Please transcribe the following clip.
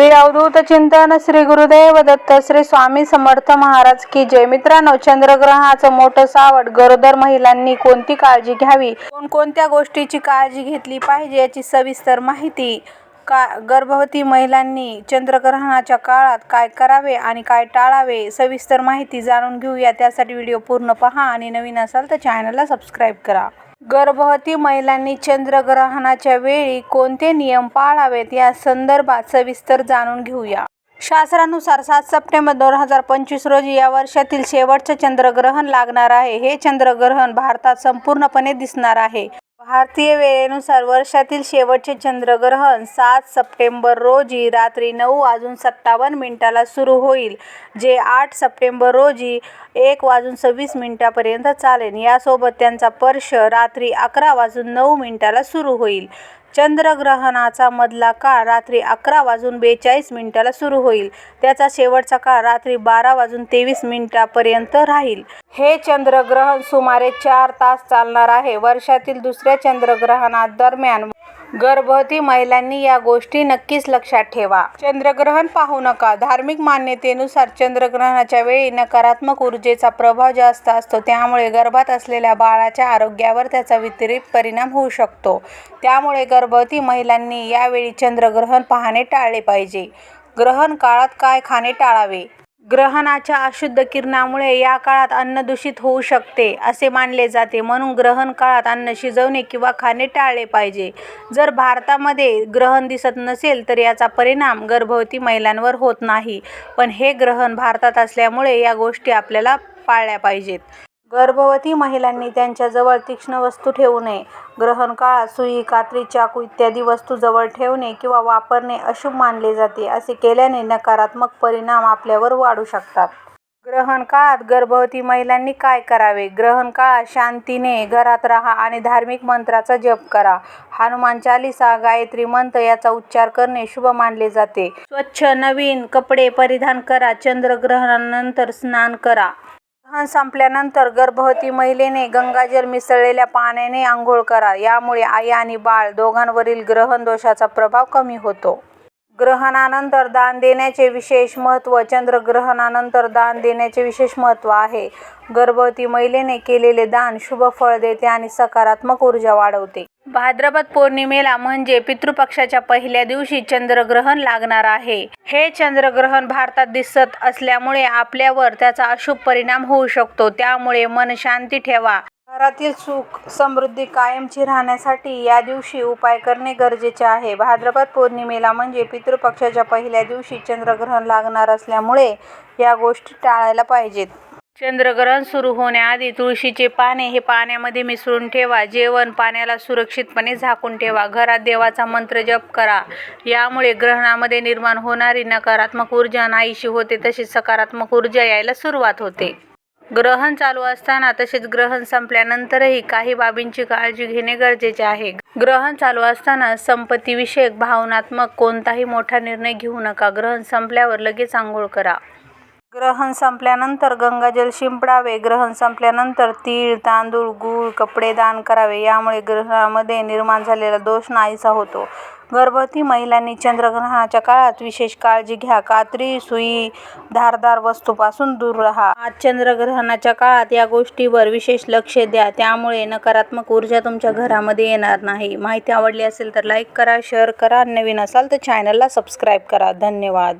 श्री अवधूत चिंतन श्री गुरुदेव दत्त श्री स्वामी समर्थ महाराज की जय. मित्रांनो चंद्रग्रहाचं मोठं सावट गरोदर महिलांनी कोणती काळजी घ्यावी? कोणकोणत्या गोष्टीची काळजी घेतली पाहिजे याची सविस्तर माहिती का गर्भवती महिलांनी चंद्रग्रहणाच्या काळात काय करावे आणि काय टाळावे सविस्तर माहिती जाणून घेऊया. त्यासाठी व्हिडिओ पूर्ण पहा आणि नवीन असाल तर चॅनलला सबस्क्राईब करा. गर्भवती महिलांनी चंद्रग्रहणाच्या वेळी कोणते नियम पाळावेत या संदर्भात सविस्तर जाणून घेऊया. शास्त्रानुसार सात सप्टेंबर दोन हजार पंचवीस रोजी या वर्षातील शेवटचे चंद्रग्रहण लागणार आहे. हे चंद्रग्रहण भारतात संपूर्णपणे दिसणार आहे. भारतीय वेळेनुसार वर्षातील शेवटचे चंद्रग्रहण सात सप्टेंबर रोजी रात्री नऊ वाजून सत्तावन्न मिनिटाला सुरू होईल जे आठ सप्टेंबर रोजी एक वाजून सव्वीस मिनिटापर्यंत चालेल. यासोबत त्यांचा स्पर्श रात्री अकरा वाजून नऊ मिनिटाला सुरू होईल. चंद्रग्रहणाचा मधला काळ रात्री अकरा वाजून बेचाळीस मिनिटाला सुरू होईल. त्याचा शेवटचा काळ रात्री बारा वाजून तेवीस मिनिटापर्यंत राहील. हे चंद्रग्रहण सुमारे चार तास चालणार आहे. वर्षातील दुसऱ्या चंद्रग्रहणादरम्यान गर्भवती महिलांनी या गोष्टी नक्कीच लक्षात ठेवा. चंद्रग्रहण पाहू नका. धार्मिक मान्यतेनुसार चंद्रग्रहणाच्या वेळी नकारात्मक ऊर्जेचा प्रभाव जास्त असतो. त्यामुळे गर्भात असलेल्या बाळाच्या आरोग्यावर त्याचा विपरीत परिणाम होऊ शकतो. त्यामुळे गर्भवती महिलांनी यावेळी चंद्रग्रहण पाहणे टाळले पाहिजे. ग्रहण काळात काय खाणे टाळावे? ग्रहणाच्या अशुद्ध किरणामुळे या काळात अन्न दूषित होऊ शकते असे मानले जाते. म्हणून ग्रहण काळात अन्न शिजवणे किंवा खाणे टाळले पाहिजे. जर भारतामध्ये ग्रहण दिसत नसेल तर याचा परिणाम गर्भवती महिलांवर होत नाही. पण हे ग्रहण भारतात असल्यामुळे या गोष्टी आपल्याला पाळल्या पाहिजेत. गर्भवती महिलांनी त्यांच्याजवळ तीक्ष्ण वस्तू ठेवू नये. ग्रहण काळात सुई कात्री चाकू इत्यादी वस्तू जवळ ठेवणे किंवा वापरणे अशुभ मानले जाते असे केल्याने नकारात्मक परिणाम आपल्यावर वाढू शकतात. ग्रहण काळात गर्भवती महिलांनी काय करावे? ग्रहण काळात शांतीने घरात राहा आणि धार्मिक मंत्राचा जप करा. हनुमान चालिसा गायत्री मंत्र याचा उच्चार करणे शुभ मानले जाते. स्वच्छ नवीन कपडे परिधान करा. चंद्रग्रहणानंतर स्नान करा. ग्रहण संपल्यानंतर गर्भवती महिलेने गंगाजल मिसळलेल्या पाण्याने आंघोळ करा. यामुळे आई आणि बाळ दोघांवरील ग्रहण दोषाचा प्रभाव कमी होतो. ग्रहणानंतर दान देण्याचे विशेष महत्त्व चंद्रग्रहणानंतर दान देण्याचे विशेष महत्त्व आहे. गर्भवती महिलेने केलेले दान शुभ फळ देते आणि सकारात्मक ऊर्जा वाढवते. भाद्रपद पौर्णिमेला म्हणजे पितृपक्षाच्या पहिल्या दिवशी चंद्रग्रहण लागणार आहे. हे चंद्रग्रहण भारतात दिसत असल्यामुळे आपल्यावर त्याचा अशुभ परिणाम होऊ शकतो. त्यामुळे मन शांती ठेवा. घरातील सुख समृद्धी कायमची राहण्यासाठी या दिवशी उपाय करणे गरजेचे आहे. भाद्रपद पौर्णिमेला म्हणजे पितृपक्षाच्या पहिल्या दिवशी चंद्रग्रहण लागणार असल्यामुळे या गोष्टी टाळायला पाहिजेत. चंद्रग्रहण सुरू होण्याआधी तुळशीचे पाने हे पाण्यामध्ये मिसळून ठेवा. जेवण पाण्याला सुरक्षितपणे झाकून ठेवा. घरात देवाचा मंत्र जप करा. यामुळे ग्रहणामध्ये निर्माण होणारी नकारात्मक ऊर्जा नाहीशी होते तसेच सकारात्मक ऊर्जा यायला सुरुवात होते. ग्रहण चालू असताना तसेच ग्रहण संपल्यानंतरही काही बाबींची काळजी घेणे गरजेचे आहे. ग्रहण चालू असताना संपत्तीविषयक भावनात्मक कोणताही मोठा निर्णय घेऊ नका. ग्रहण संपल्यावर लगेच आंघोळ करा. ग्रहण संपल्यानंतर गंगाजल शिंपडावे. ग्रहण संपल्यानंतर तीळ तांदूळ गूळ कपडे दान करावे. यामुळे ग्रहणामध्ये निर्माण झालेला दोष नाहीसा होतो. गर्भवती महिलांनी चंद्रग्रहणाच्या काळात विशेष काळजी घ्या. कात्री सुई धारदार वस्तूपासून दूर राहा. आज चंद्रग्रहणाच्या काळात या गोष्टीवर विशेष लक्ष द्या. त्यामुळे नकारात्मक ऊर्जा तुमच्या घरामध्ये येणार नाही. माहिती आवडली असेल तर लाईक करा शेअर करा. नवीन असाल तर चॅनलला सबस्क्राईब करा. धन्यवाद.